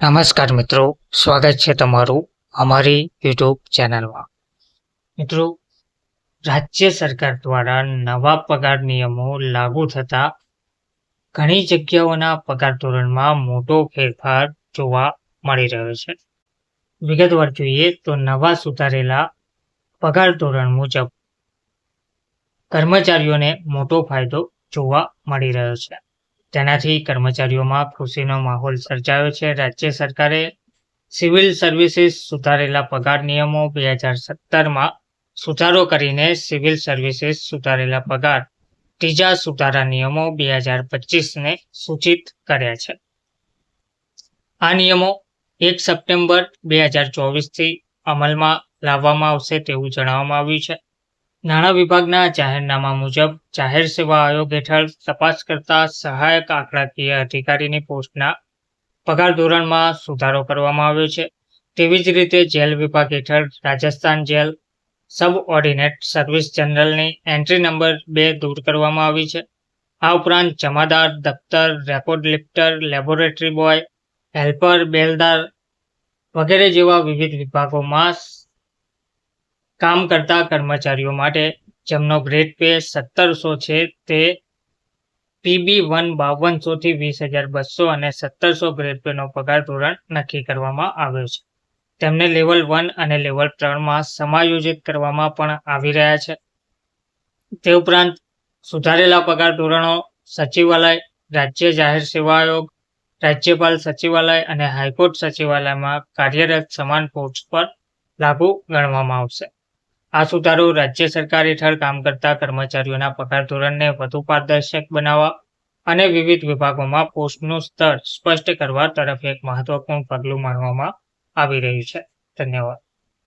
નમસ્કાર મિત્રો, સ્વાગત છે તમારું અમારી યુટ્યુબ ચેનલમાં. મિત્રો, રાજ્ય સરકાર દ્વારા નવા પગાર નિયમો લાગુ થતા ઘણી જગ્યાઓના પગાર ધોરણમાં મોટો ફેરફાર જોવા મળી રહ્યો છે. વિગતવાર જોઈએ તો નવા સુધારેલા પગાર ધોરણ મુજબ કર્મચારીઓને મોટો ફાયદો જોવા મળી રહ્યો છે. તેનાથી કર્મચારીઓમાં ખુશીનો માહોલ સર્જાયો છે. રાજ્ય સરકારે સિવિલ સર્વિસીસ સુધારેલા પગાર નિયમો બે હજાર સત્તરમાં સુધારો કરીને સિવિલ સર્વિસીસ સુધારેલા પગાર ત્રીજા સુધારા નિયમો બે હજાર પચીસને સૂચિત કર્યા છે. આ નિયમો એક સપ્ટેમ્બર બે હજાર ચોવીસથી અમલમાં લાવવામાં આવશે તેવું જણાવવામાં આવ્યું છે. નાણાં વિભાગના જાહેરનામા મુજબ જાહેર સેવા આયોગ હેઠળ તપાસ કરતા સહાયક આંકડાકીય અધિકારીની પોસ્ટના પગાર ધોરણમાં સુધારો કરવામાં આવ્યો છે. તેવી જ રીતે જેલ વિભાગ હેઠળ Rajasthan jail subordinate service જનરલની એન્ટ્રી નંબર બે દૂર કરવામાં આવી છે. આ ઉપરાંત જમાદાર, દફતર, record lifter, laboratory boy, helper, Beldar વગેરે જેવા વિવિધ વિભાગોમાં કામ કરતા કર્મચારીઓ માટે જેમનો ગ્રેડ પે સત્તરસો છે તે પીબી વન બાવનસોથી વીસ હજાર બસો અને સત્તરસો ગ્રેડ પેનો પગાર ધોરણ નક્કી કરવામાં આવ્યો છે. તેમને લેવલ વન અને લેવલ ત્રણમાં સમાયોજિત કરવામાં પણ આવી રહ્યા છે. તે ઉપરાંત સુધારેલા પગાર ધોરણો, સચિવાલય, રાજ્ય જાહેર સેવા આયોગ, રાજ્યપાલ સચિવાલય અને હાઈકોર્ટ સચિવાલયમાં કાર્યરત સમાન પોસ્ટ પર લાગુ ગણવામાં આવશે. આ સુધારો રાજ્ય સરકાર હેઠળ કામ કરતા કર્મચારીઓના પગાર ધોરણને વધુ પારદર્શક બનાવવા અને વિવિધ વિભાગોમાં પોસ્ટનું સ્તર સ્પષ્ટ કરવા તરફ એક મહત્વપૂર્ણ પગલું માનવામાં આવી રહ્યું છે. ધન્યવાદ.